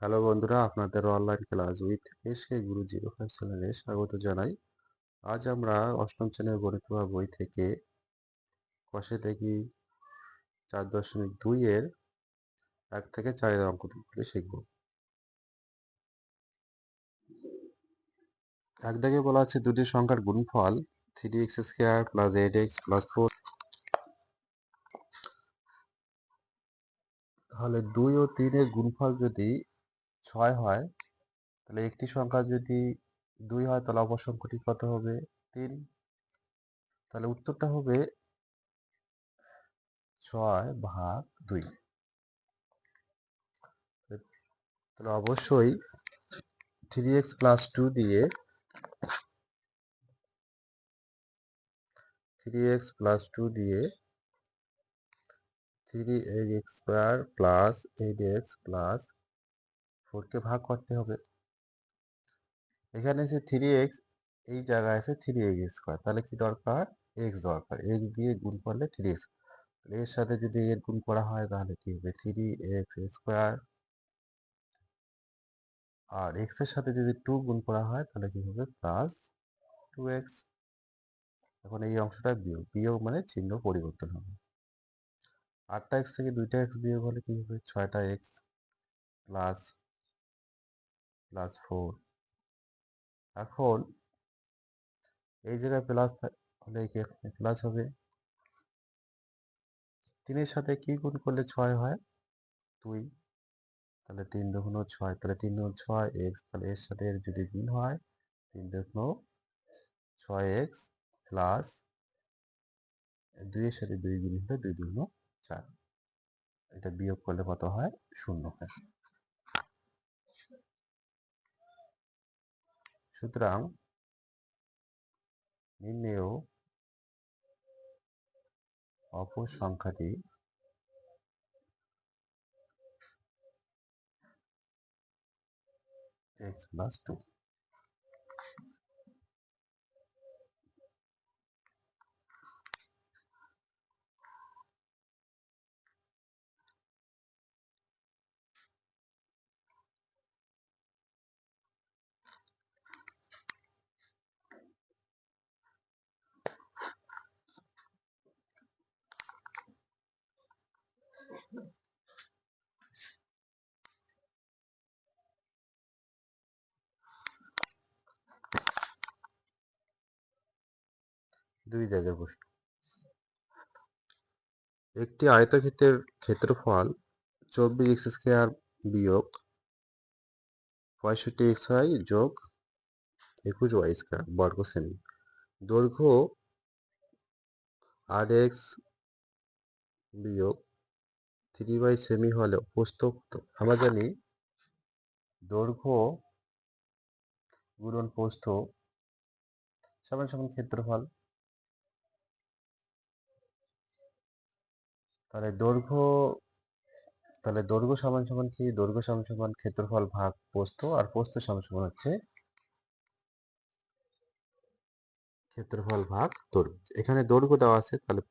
Hello বন্ধুরা, আপনাদের online class with S K Guru zero five চ্যানেলে স্বাগত জানাই। আজ আমরা অষ্টম শ্রেণির গণিত বই থেকে কষে দেখি চার দশমিক দুই এর এক থেকে চারের অঙ্ক তুলে শিখব। এক দাগে বলা আছে দুটি সংখ্যার গুণফল three x square plus eight x plus four তাহলে দুই ও তিনের গুণফল যদি ছয় হয়, তাহলে একটি সংখ্যা যদি দুই হয়, তাহলে অপর সংখ্যাটি কত হবে? তিন। তাহলে উত্তরটা হবে ছয় ভাগ দুই। তাহলে অবশ্যই থ্রি এক্স প্লাস টু দিয়ে থ্রি এক্স প্লাস টু দিয়ে three eight x square plus eight x plus ফোরকে ভাগ করতে হবে। এখানে এসে থ্রি এক্স এই জায়গায় আছে থ্রি এক্স স্কোয়ার তাহলে কি দরকার? এক্স দরকার। এক্স দিয়ে গুণ করলে থ্রি এক্সের সাথে যদি এর গুণ করা হয়, তাহলে কি হবে? থ্রি এক্স স্কোয়ার আর এক্সের সাথে যদি টু গুণ করা হয়, তাহলে কি হবে? প্লাস টু এক্স এখন এই অংশটা বিয়োগ। বিয়োগ মানে চিহ্ন পরিবর্তন হবে। আটটা এক্স থেকে দুইটা এক্স বিয়োগ হলে কি হবে? ছয়টা এক্স প্লাস প্লাস ফোর এখন এই জায়গায় প্লাস হলে এখানে প্লাস হবে। তিনের সাথে কি গুণ করলে ছয় হয়? দুই। তাহলে তিন দুগুণ ছয়। তাহলে তিন দুগুণ ছয় এক্স তাহলে এর সাথে এর যদি গুণ হয়, তিন দুগুণ ছয় এক্স প্লাস দুইয়ের সাথে দুই গুণ হলে দুই দুগুণ চার। এটা বিয়োগ করলে কত হয়? শূন্য হয়। সুতরাং নির্ণেয় অপর সংখ্যাটি এক্স প্লাস টু দুই জায়গায় প্রশ্ন। একটি আয়তক্ষেত্রের ক্ষেত্রফল চব্বিশ এক্স স্কোয়ার বিয়োগ পঁয়ষট্টি এক্স ওয়াই যোগ একুশ ওয়াই স্কোয়ার বর্গ শ্রেণি। দৈর্ঘ্য আর এক্স বিয়োগ থ্রি বাই সেমি হলে প্রস্থ আমরা জানি দৈর্ঘ্য, গুণন প্রস্থ, সমান সমান ক্ষেত্রফল। তাহলে দৈর্ঘ্য তাহলে দৈর্ঘ্য সমান সমান কি? দৈর্ঘ্য সমান সমান ক্ষেত্রফল ভাগ প্রস্থ আর প্রস্থ সমান সমান হচ্ছে ক্ষেত্রফল ভাগ দৈর্ঘ্য। এখানে দৈর্ঘ্য দেওয়া আছে, তাহলে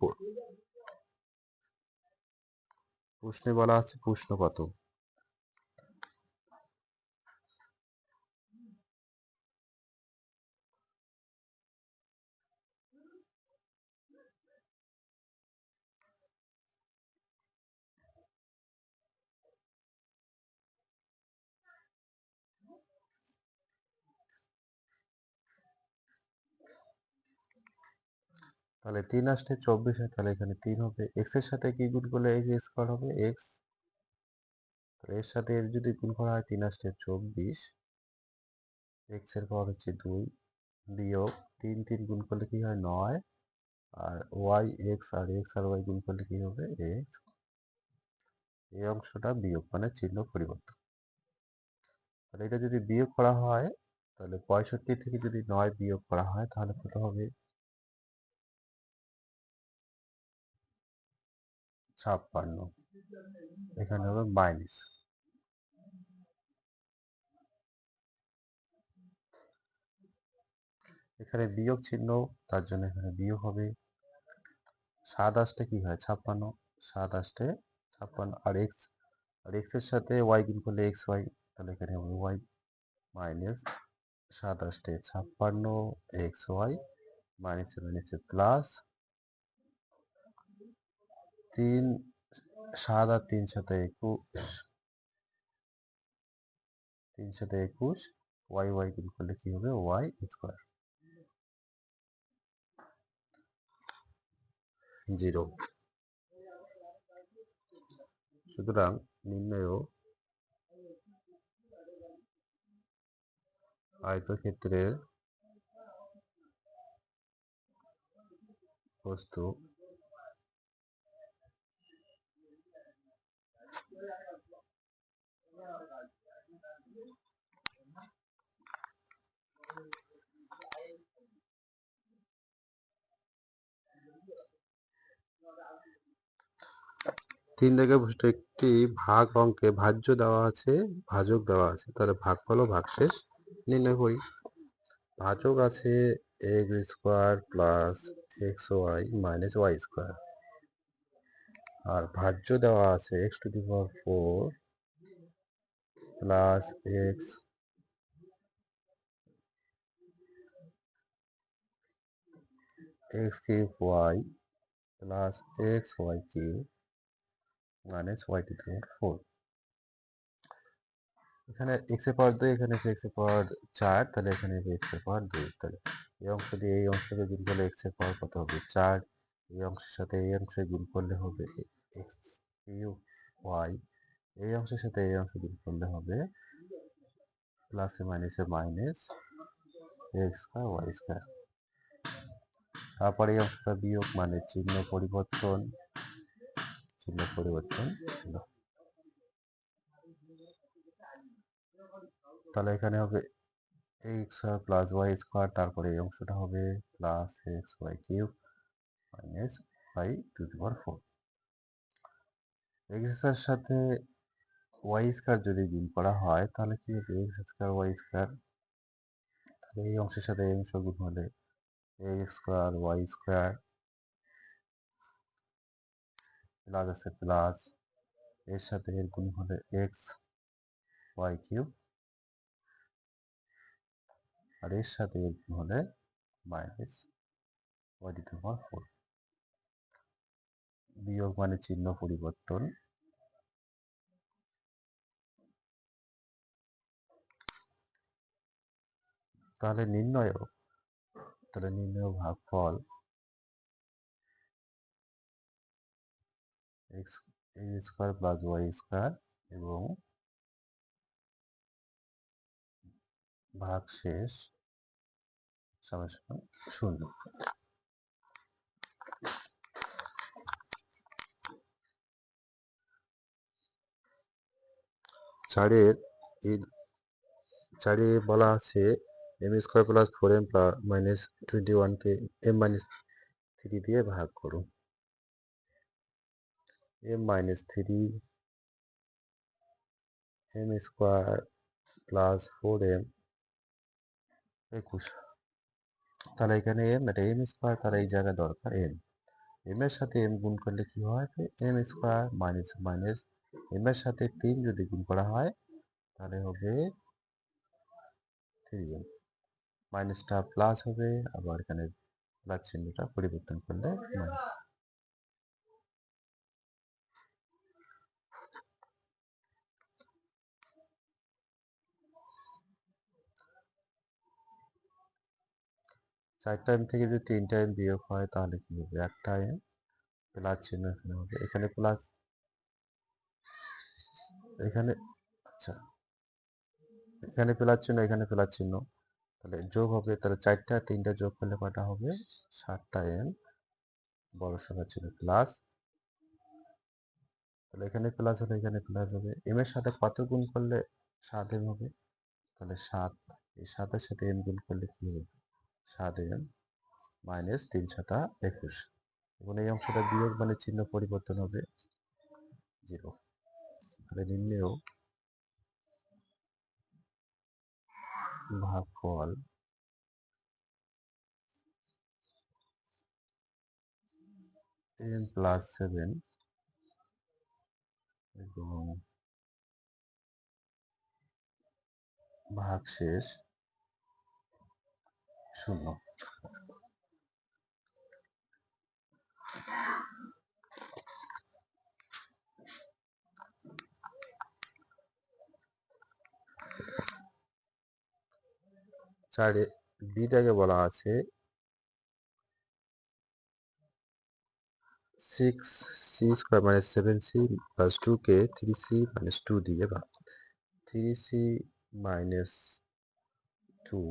প্রশ্নে বলা আছে প্রশ্ন কত তাহলে তিন আসতে চব্বিশ হয়, তাহলে এখানে তিন হবে। এক্সের সাথে কি গুণ করলে এক্স স্কোয়ার হবে? এক্সের সাথে এর যদি গুণ করা হয়, তিন আসতে চব্বিশ। এক্সের পাওয়ার হচ্ছে দুই। বিয়োগ তিন তিন গুণ করলে কি হয়? নয়। আর ওয়াই এক্স আর এক্স আর ওয়াই গুণ করলে কি হবে? এক্স এই অংশটা বিয়োগ মানে চিহ্ন পরিবর্তন। তাহলে এটা যদি বিয়োগ করা হয়, তাহলে পঁয়ষট্টি থেকে যদি নয় বিয়োগ করা হয়, তাহলে কত হবে? ছাপ্পান্ন। এখানে হবে মাইনাস। এখানে বিয়োগ চিহ্ন, তার জন্য এখানে বিয়োগ হবে। সাত আসতে কি হয়? ছাপ্পান্ন। সাত আসতে ছাপ্পান্ন। আর এক্স আর এক্সের সাথে ওয়াই গুণ করলে এক্স ওয়াই তাহলে এখানে হবে ওয়াই মাইনাস সাতাশটে ছাপ্পান্ন এক্স ওয়াই মাইনাসে মাইনাসে প্লাস তিন সাত আর তিন সাথে একুশ। তিন সাথে একুশ, ওয়াই ওয়াই গুণ করলে কি হবে? Y square. জিরো। সুতরাং নির্ণয় আয়তক্ষেত্রের বস্তু তিন দাগে বস্তু একটি ভাগ অঙ্কে ভাজ্য দেওয়া আছে, ভাজক দেওয়া আছে। তাহলে ভাগফল ও ভাগশেষ নির্ণয় করি। ভাজক আছে x square plus x y minus y square আর ভাজ্য দেওয়া আছে x to the power four plus x x cube y plus x y cube minus y to the power four. এখানে এক্সের পাওয়ার দুই, এখানে এক্সের পাওয়ার চার, তাহলে এখানে এক্সের পাওয়ার দুই, তাহলে এই অংশ দিয়ে এই অংশকে গুণ করলে এক্সের পাওয়ার কত হবে? চার। এই অংশের সাথে এই অংশে গুণ করলে হবে এক্স ইউ ওয়াই, এই অংশের সাথে এই অংশ গুণ করলে হবে প্লাসে মাইনাসে minus x square y square. তারপরে এই অংশটা বিয়োগ মানে চিহ্ন পরিবর্তন চিহ্ন পরিবর্তন ছিল। তাহলে এখানে হবে x square plus y square, তারপরে এই অংশটা হবে plus x y cube minus y to the four. এক্সের সাথে ওয়াই স্কোয়ার যদি গুণ করা হয়, তাহলে কি হবে? এক্স স্কোয়ার ওয়াই স্কোয়ার তাহলে এই অংশের সাথে এই অংশ গুণ হলে x square y square plus আছে প্লাস এর সাথে এর গুণ হলে এক্স ওয়াই কিউব আর এর সাথে এর গুণ হলে মাইনাস ওয়াই টু ফোর বিয়োগ মানে চিহ্ন পরিবর্তন। তাহলে নির্ণয় তাহলে নির্ণয় ভাগফল x square plus y square এবং ভাগ শেষ শূন্য। চারের চারে বলা আছে m square plus four m minus twenty ওয়ানকে এম মাইনাস থ্রি দিয়ে ভাগ করুন m minus three m square plus four m একুশ। তাহলে এখানে এম এটা এম স্কোয়ার তাহলে এই জায়গায় দরকার এম এম এর সাথে এম গুণ করলে কি হয়? M square minus minus m এর সাথে তিন যদি গুণ করা হয়, তাহলে হবে থ্রি এম মাইনাসটা প্লাস হবে, আবার এখানে প্লাস চিহ্নটা পরিবর্তন করলে মাইনাস চার টাইম থেকে যদি তিন টাইম বিয়োগ হয়, তাহলে কি হবে? এক টাইম প্লাস চিহ্ন এখানে হবে। এখানে প্লাস এখানে আচ্ছা। এখানে প্লাস চিহ্ন, এখানে প্লাস চিহ্ন। তাহলে যোগ হবে, তাহলে চারটা, তিনটা যোগ করলে কটা হবে? সাতটা এম বড় সংখ্যা ছিল প্লাস তাহলে এখানে প্লাস হলে এখানে প্লাস হবে। এম এর সাথে কত গুণ করলে সাত এম হবে? তাহলে সাত। এই সাতের সাথে এম গুণ করলে কি হবে? সাত এম মাইনাস তিন সাতা একুশ। এবং এই অংশটা বিয়োগ মানে চিহ্ন পরিবর্তন হবে। জিরো। তাহলে নিম্নেও ভাগফল এম প্লাস সেভেন এবং ভাগশেষ শূন্য। চারে বিটাকে বলা আছে। Six c square minus seven c plus two কে থ্রি সি মাইনাস টু দিয়ে ভাগ three c minus two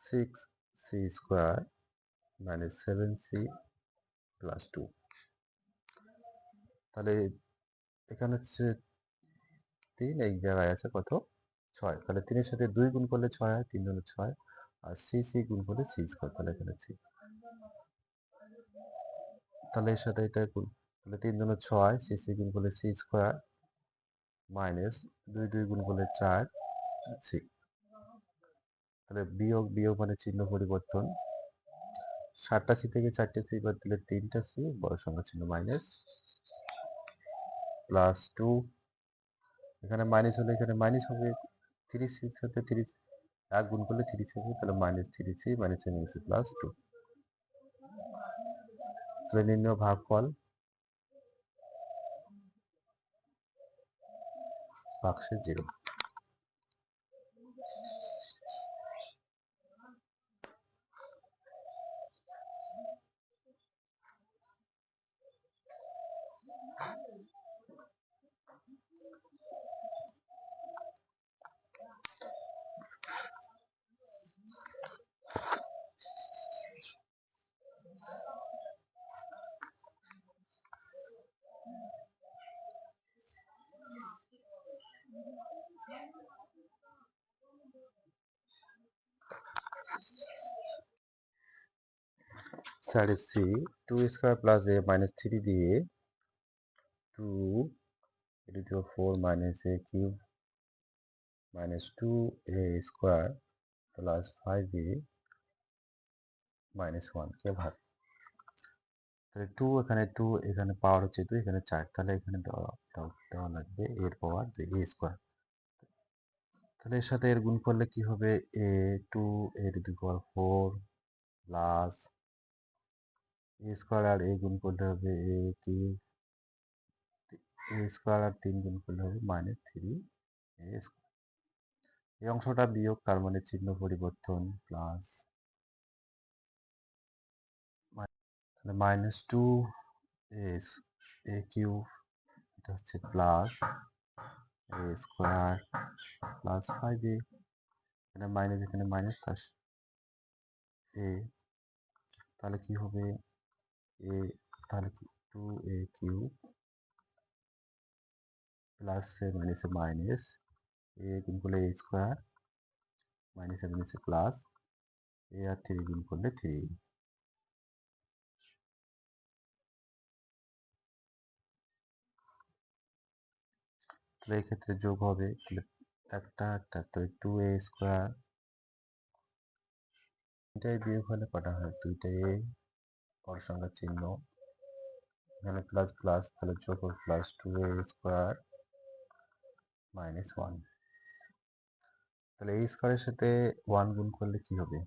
six c square minus seven c plus two তাহলে এখানে হচ্ছে তিন এক জায়গায় আছে কত? ছয়। তাহলে তিনের সাথে দুই গুণ করলে ছয় হয়, তিন জনের ছয়। আর সি সি গুণ করলে সি স্কোয়ার, তাহলে এখানে সি। তাহলে এর সাথে এটা গুণ, তাহলে তিন জনের ছয়, সি সি গুণ করলে সি স্কোয়ার মাইনাস দুই দুই গুণ করলে চার, সি। তাহলে বিয়োগ বিয়োগ মানে চিহ্ন পরিবর্তন। সাতটা সি থেকে চারটে সি বাদ দিলে তিনটা সি, বড় সংখ্যা চিহ্ন মাইনাস প্লাস টু। এখানে মাইনাস হলে এখানে মাইনাস হবে থ্রি সির সাথে থ্রি এক গুণ করলে সি হবে, তাহলে minus three c minus minus plus two নির্ণয় ভাগফল। বাক্সে জিরো সাইডে c two square plus a minus three দিয়ে টু এটি four minus a cube minus two a square plus five a minus one কে ভাগ? তাহলে টু এখানে টু এখানে পাওয়ার হচ্ছে দুই এখানে চার, তাহলে এখানে দেওয়া লাগবে এর পাওয়ার দুই এ স্কোয়ার তাহলে এর সাথে এর গুণ করলে কি হবে? এ টু এর দুই power four plus a square R a গুণ করলে হবে এ কিউব এ স্কোয়ার আর তিন গুণ করলে হবে মাইনাস থ্রি এ এই অংশটা বিয়োগ, তার মানে চিহ্ন পরিবর্তন plus minus two S a cube এটা হচ্ছে plus a square plus five a এখানে মাইনাস এখানে মাইনাস প্লাস এ তাহলে কি হবে? এ তাহলে কি two a cube plus minus minus a গুণ করলে a square minus minus plus a R three গুণ করলে থ্রি তাহলে এই ক্ষেত্রে যোগ হবে, তাহলে একটা একটা, তো টু এ স্কোয়ার দুইটাই বিয়োগ হলে কটা হয়? দুইটাই এ সংখ্যা চিহ্ন। এখানে প্লাস প্লাস তাহলে হবে plus two a square minus one তাহলে এই স্কোয়ারের সাথে ওয়ান গুণ করলে কি হবে?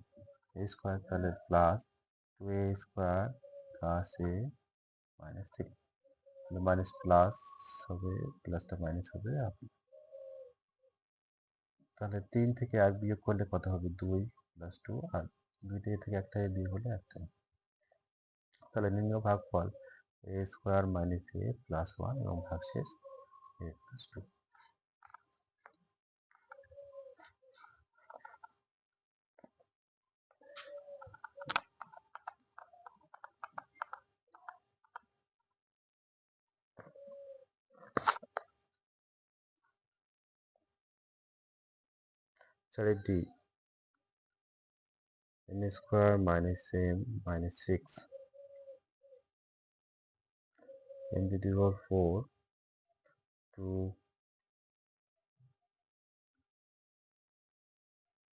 এ স্কোয়ার তাহলে plus two a square plus a minus three তাহলে মাইনাস প্লাস হবে প্লাসটা মাইনাস হবে তাহলে তিন থেকে এক বিয়োগ করলে কত হবে? দুই প্লাস টু আর দুইটা থেকে একটা বিয়োগ হলে একটা। তাহলে নিম্ন ভাগ ফল a square minus a plus one এবং ভাগশেষ a plus two Sorry, D. n square minus m minus 6 m to the power 4 to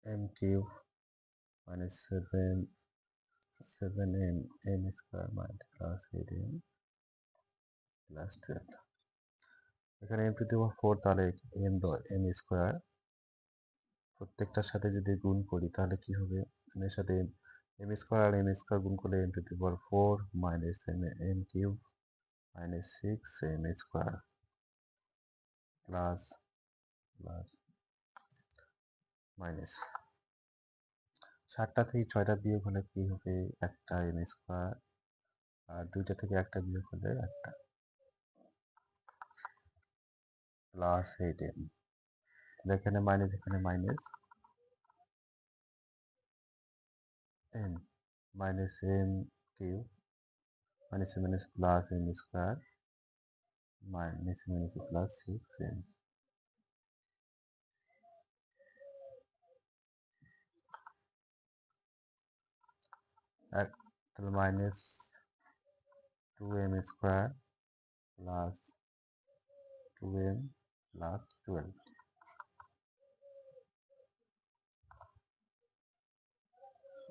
m cube minus 7 7m m square minus plus 8m plus 12 এখানে m to the power four তাহলে m m m square প্রত্যেকটার সাথে যদি গুণ করি তাহলে কি হবে? এর সাথে এম স্কোয়ার আর এম স্কোয়ার গুণ করলে m to the power four minus m m cube six m square plus plus minus সাতটা থেকে ছয়টা বিয়োগ হলে কি হবে? একটা এম স্কোয়ার আর দুইটা থেকে একটা বিয়োগ হলে একটা। প্লাস এইট এম এখানে মাইনাস এখানে minus m minus m minus minus plus n square minus minus plus 6n. actual minus 2m square plus 2m plus 12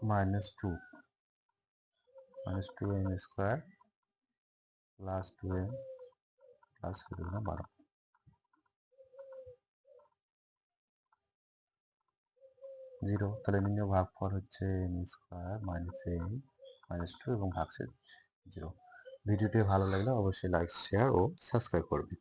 minus 2 minus two m square plus two m plus twelve minus 2 minus 2m square plus 2m plus কত 12 zero তাহলে নিম্ন ভাগফল হচ্ছে m square minus m minus two এবং ভাগশেষ zero ভিডিওটি ভালো লাগলে অবশ্যই লাইক শেয়ার ও সাবস্ক্রাইব করবেন